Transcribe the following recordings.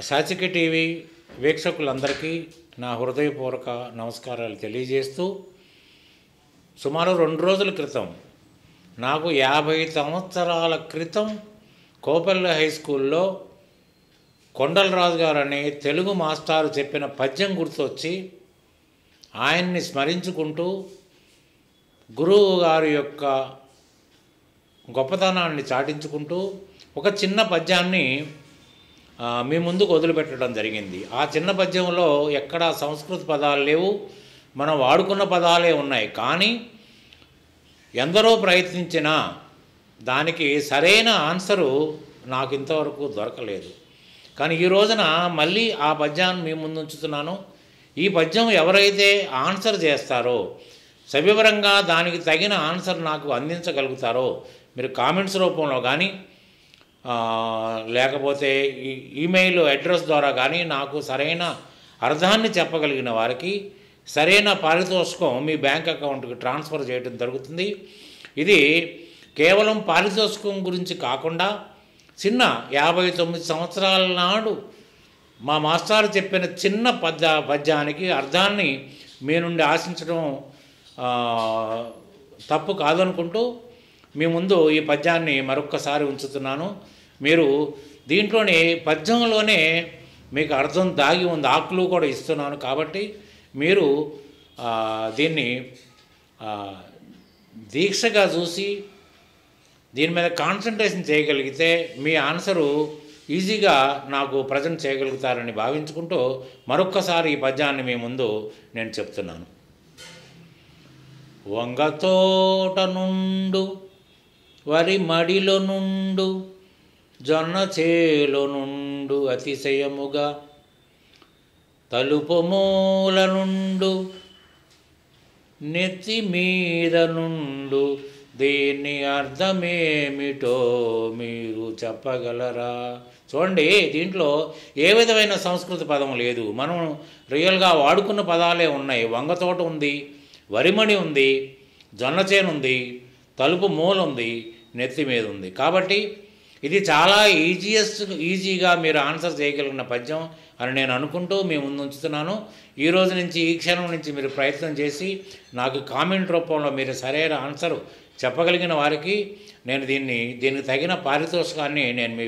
సాచిక TV వీక్షకులందరికీ నా హృదయపూర్వక నమస్కారాలు తెలియజేస్తూ సుమారు రెండు రోజుల క్రితం నాకు యాభై సంవత్సరాల క్రితం కోపల్లి హై స్కూల్లో కొండలరాజు గారు అనే తెలుగు మాస్టారు చెప్పిన పద్యం గుర్తొచ్చి ఆయన్ని స్మరించుకుంటూ గురువు గారి యొక్క గొప్పతనాన్ని చాటించుకుంటూ ఒక చిన్న పద్యాన్ని మీ ముందుకు వదిలిపెట్టడం జరిగింది. ఆ చిన్న పద్యంలో ఎక్కడ సంస్కృత పదాలు లేవు. మనం వాడుకున్న పదాలే ఉన్నాయి. కానీ ఎందరో ప్రయత్నించినా దానికి సరైన ఆన్సరు నాకు ఇంతవరకు దొరకలేదు. కానీ ఈ రోజున మళ్ళీ ఆ పద్యాన్ని మీ ముందు ఉంచుతున్నాను ఈ పద్యం ఎవరైతే ఆన్సర్ చేస్తారో సవివరంగా దానికి తగిన ఆన్సర్ నాకు అందించగలుగుతారో మీరు కామెంట్స్ రూపంలో కానీ లేకపోతే ఈ ఈమెయిల్ అడ్రస్ ద్వారా కానీ నాకు సరైన అర్థాన్ని చెప్పగలిగిన వారికి సరైన పారితోషికం మీ బ్యాంక్ అకౌంట్కి ట్రాన్స్ఫర్ చేయడం జరుగుతుంది. ఇది కేవలం పారితోషికం గురించి కాకుండా చిన్న యాభై తొమ్మిది సంవత్సరాల నాడు మా మాస్టారు చెప్పిన చిన్న పద్య పద్యానికి అర్థాన్ని మీ నుండి ఆశించడం తప్పు కాదనుకుంటూ మీ ముందు ఈ పద్యాన్ని మరొక్కసారి ఉంచుతున్నాను. మీరు దీంట్లోని పద్యంలోనే మీకు అర్థం దాగి ఉంది. ఆకులు కూడా ఇస్తున్నాను కాబట్టి మీరు దీన్ని దీక్షగా చూసి దీని మీద కాన్సన్ట్రేషన్ చేయగలిగితే మీ ఆన్సరు ఈజీగా నాకు ప్రజెంట్ చేయగలుగుతారని భావించుకుంటూ మరొక్కసారి ఈ పద్యాన్ని మీ ముందు నేను చెప్తున్నాను. వంగతోట నుండు వరి మడిలో నుండు జొన్న చేలో నుండు అతిశయముగా. తలుపు మూల నుండు నెత్తి మీద నుండు దీని అర్థమేమిటో మీరు చెప్పగలరా? చూడండి దీంట్లో ఏ విధమైన సంస్కృత పదం లేదు. మనం రియల్గా వాడుకున్న పదాలే ఉన్నాయి. వంగతోట ఉంది వరిమణి ఉంది జొన్న చేనుంది తలుపు మూల ఉంది నెత్తి మీద ఉంది కాబట్టి ఇది చాలా ఈజియెస్ట్ ఈజీగా మీరు ఆన్సర్ చేయగలిగిన పద్యం అని నేను అనుకుంటూ మీ ముందు ఉంచుతున్నాను ఈ రోజు నుంచి ఈ క్షణం నుంచి మీరు ప్రయత్నం చేసి నాకు కామెంట్ రూపంలో మీరు సరైన ఆన్సర్ చెప్పగలిగిన వారికి నేను దీన్ని దీనికి తగిన పారితోషికాన్ని నేను మీ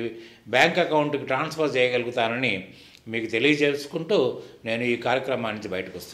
బ్యాంక్ అకౌంట్కి ట్రాన్స్ఫర్ చేయగలుగుతానని మీకు తెలియజేసుకుంటూ నేను ఈ కార్యక్రమానికి బయటకు వస్తున్నాను.